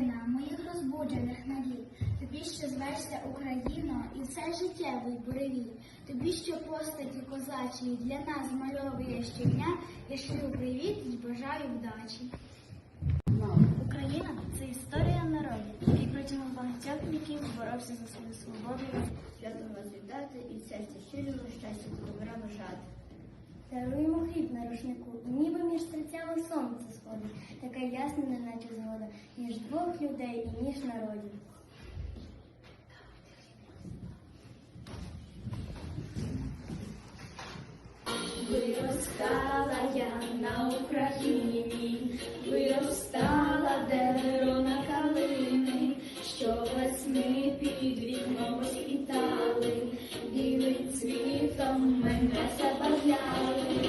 сина, моїх розбуджених надій, тобі що звешся Україно, і все життєвий буревій, тобі що постаті козачі для нас мальовує щодня, я шлю привіт і бажаю вдачі. Україна це історія народу. який протягом багатьох віків боровся за свою свободу, святого розвітати і серця щирого щастя до добра бажати. Даруємо хліб на рушнику згода, така ясна, неначе згода, ніж двох людей і ніж народів. Виростала я на Україні, виростала дерево на калини, що весни під вікном світали, білим цвітом мене забавляли.